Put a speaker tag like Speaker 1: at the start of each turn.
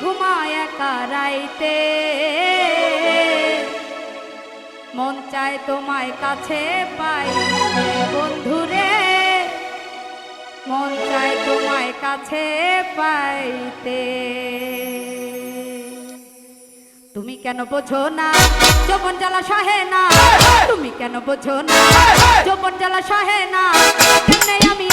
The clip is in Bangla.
Speaker 1: ঘুমায় একা রাইতে। মন চায় তোমায় কাছে পাই বন্ধুরে। মন চায় তোমায় কাছে পাইতে। তুমি কেন বোঝো না, যৌবন জ্বালা সহে না? তুমি কেন বোঝো না, যৌবন জ্বালা সহে না? আমি